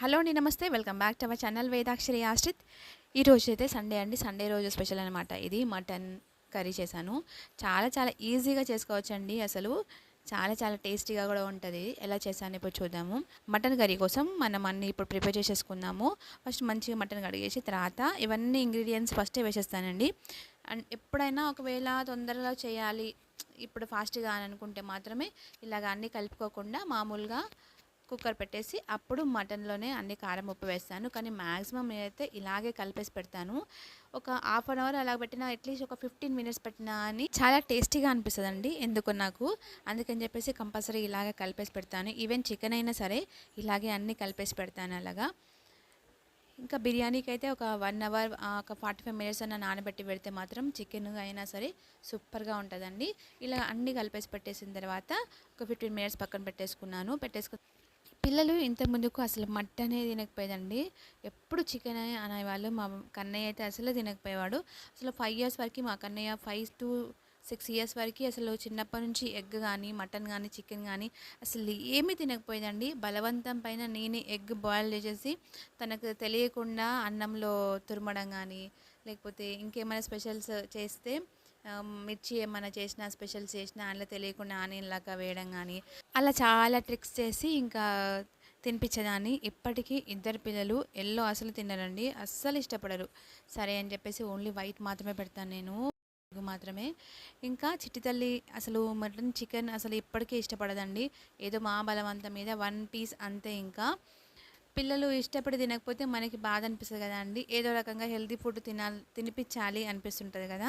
Hello అండి నమస్తే. Welcome back to our channel Vedakshari Ashrith. ఈ రోజు అయితే సండే అండి. సండే రోజు స్పెషల్ అనమాట ఇది మటన్ కర్రీ చేశాను. చాలా చాలా ఈజీగా చేసుకోవచ్చు అండి అసలు. చాలా చాలా టేస్టీగా కూడా ఉంటుంది. ఎలా చేశాను ఇప్పుడు చూద్దాము. మటన్ కర్రీ కోసం మనం అన్ని ఇప్పుడు ప్రిపేర్ చేసేసుకుందాము. ఫస్ట్ మంచిగా మటన్ కడిగేసి తర్వాత ఇవన్నీ ఇంగ్రీడియంట్స్ ఫస్టే వేసేస్తానండి. అండ్ ఎప్పుడైనా ఒకవేళ తొందరగా చేయాలి ఇప్పుడు ఫాస్ట్గా అని అనుకుంటే మాత్రమే ఇలాగ అన్నీ కలుపుకోకుండా మామూలుగా కుక్కర్ పెట్టేసి అప్పుడు మటన్లోనే అన్ని కారం ఉప్పు వేస్తాను. కానీ మ్యాక్సిమం నేనైతే ఇలాగే కలిపేసి పెడతాను. ఒక హాఫ్ అన్ అవర్ అలా పెట్టినా అట్లీస్ట్ ఒక ఫిఫ్టీన్ మినిట్స్ పెట్టినా అని చాలా టేస్టీగా అనిపిస్తుంది అండి ఎందుకు నాకు. అందుకని చెప్పేసి కంపల్సరీ ఇలాగే కలిపేసి పెడతాను. ఈవెన్ చికెన్ అయినా సరే ఇలాగే అన్నీ కలిపేసి పెడతాను అలాగా. ఇంకా బిర్యానీకి అయితే ఒక వన్ అవర్ ఒక ఫార్టీ ఫైవ్ మినిట్స్ అన్న నానబెట్టి పెడితే మాత్రం చికెన్ అయినా సరే సూపర్గా ఉంటుందండి. ఇలా అన్నీ కలిపేసి పెట్టేసిన తర్వాత ఒక ఫిఫ్టీన్ మినిట్స్ పక్కన పెట్టేసుకున్నాను. పెట్టేసుకు పిల్లలు ఇంత ముందుకు అసలు అనేది తినకపోయేదండి. ఎప్పుడు చికెన్ అనేవాళ్ళు మా కన్నయ్య అయితే అసలు తినకపోయేవాడు. అసలు ఫైవ్ ఇయర్స్ వరకు మా Kannayya five to six years వరకు అసలు చిన్నప్పటి నుంచి ఎగ్ కానీ మటన్ కానీ చికెన్ కానీ అసలు ఏమీ తినకపోయేదండి. బలవంతం పైన నేనే ఎగ్ బాయిల్ చేసేసి తనకు తెలియకుండా అన్నంలో తురమడం కానీ లేకపోతే ఇంకేమైనా స్పెషల్స్ చేస్తే మిర్చి ఏమైనా చేసినా స్పెషల్స్ చేసినా అందులో తెలియకుండా ఆనియన్ లాగా వేయడం కానీ అలా చాలా ట్రిక్స్ చేసి ఇంకా తినిపించేదాన్ని. ఇప్పటికీ ఇద్దరు పిల్లలు ఎల్లో అసలు తినరండి. అస్సలు ఇష్టపడరు. సరే అని చెప్పేసి ఓన్లీ వైట్ మాత్రమే పెడతాను నేను. మాత్రమే. ఇంకా చిట్టి తల్లి అసలు మటన్ చికెన్ అసలు ఇప్పటికీ ఇష్టపడదండి. ఏదో మా బలవంతం మీద వన్ పీస్ అంతే ఇంకా. పిల్లలు ఇష్టపడి తినకపోతే మనకి బాధ అనిపిస్తుంది కదా అండి. ఏదో రకంగా హెల్తీ ఫుడ్ తినాలి తినిపించాలి అనిపిస్తుంటుంది కదా.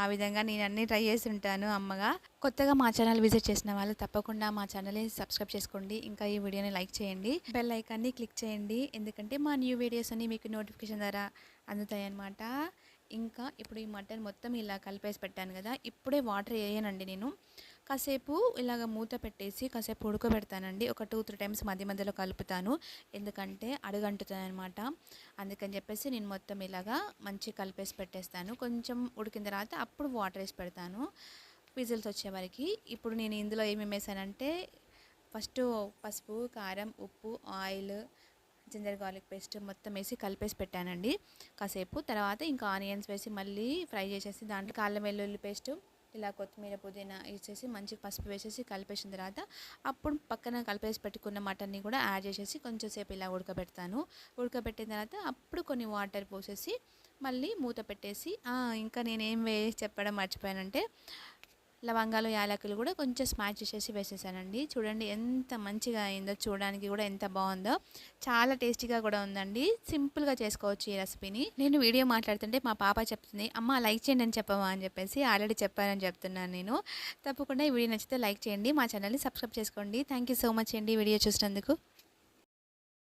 ఆ విధంగా నేను అన్నీ ట్రై చేసి ఉంటాను అమ్మగా. కొత్తగా మా ఛానల్ విజిట్ చేసిన వాళ్ళు తప్పకుండా మా ఛానల్ని సబ్స్క్రైబ్ చేసుకోండి. ఇంకా ఈ వీడియోని లైక్ చేయండి. బెల్ ఐకాన్ని క్లిక్ చేయండి. ఎందుకంటే మా న్యూ వీడియోస్ అన్ని మీకు నోటిఫికేషన్ ద్వారా అందుతాయి అన్నమాట ఇంకా ఇప్పుడు ఈ మటన్ మొత్తం ఇలా కలిపేసి పెట్టాను కదా. ఇప్పుడే వాటర్ వేయనండి నేను. కాసేపు ఇలాగ మూత పెట్టేసి కాసేపు ఉడకబెడతానండి. ఒక టూ త్రీ టైమ్స్ మధ్య మధ్యలో కలుపుతాను. ఎందుకంటే అడుగంటుతుంది అనమాట అందుకని చెప్పేసి నేను మొత్తం ఇలాగా మంచిగా కలిపేసి పెట్టేస్తాను. కొంచెం ఉడికిన తర్వాత అప్పుడు వాటర్ వేసి పెడతాను. విజిల్స్ వచ్చేవరకు ఇప్పుడు నేను ఇందులో ఏమేమి వేసానంటే ఫస్ట్ పసుపు కారం ఉప్పు ఆయిల్ జింజర్ గార్లిక్ పేస్ట్ మొత్తం వేసి కలిపేసి పెట్టానండి. కాసేపు తర్వాత ఇంకా ఆనియన్స్ వేసి మళ్ళీ ఫ్రై చేసేసి దాంట్లో కాళ్ళ వెల్లుల్లి పేస్ట్ ఇలా కొత్తిమీర పుదీనా వేసేసి మంచిగా పసుపు వేసేసి కలిపేసిన తర్వాత అప్పుడు పక్కన కలిపేసి పెట్టుకున్న మటన్ని కూడా యాడ్ చేసేసి కొంచెంసేపు ఇలా ఉడకబెడతాను. ఉడకబెట్టిన తర్వాత అప్పుడు కొన్ని వాటర్ పోసేసి మళ్ళీ మూత పెట్టేసి ఇంకా నేనేం వేసి చెప్పడం మర్చిపోయానంటే లవంగాలు యాలకులు కూడా కొంచెం స్మాష్ చేసేసి వేసేసానండి. చూడండి ఎంత మంచిగా అయిందో చూడడానికి కూడా ఎంత బాగుందో. చాలా టేస్టీగా కూడా ఉందండి. సింపుల్గా చేసుకోవచ్చు ఈ రెసిపీని. నేను వీడియో మాట్లాడుతుంటే మా పాప చెప్తుంది అమ్మ లైక్ చేయండి అని చెప్పమా అని చెప్పేసి ఆల్రెడీ చెప్పానని చెప్తున్నాను నేను. తప్పకుండా ఈ వీడియో నచ్చితే లైక్ చేయండి మా ఛానల్ని సబ్స్క్రైబ్ చేసుకోండి. థ్యాంక్ యూ సో మచ్ అండి వీడియో చూసినందుకు.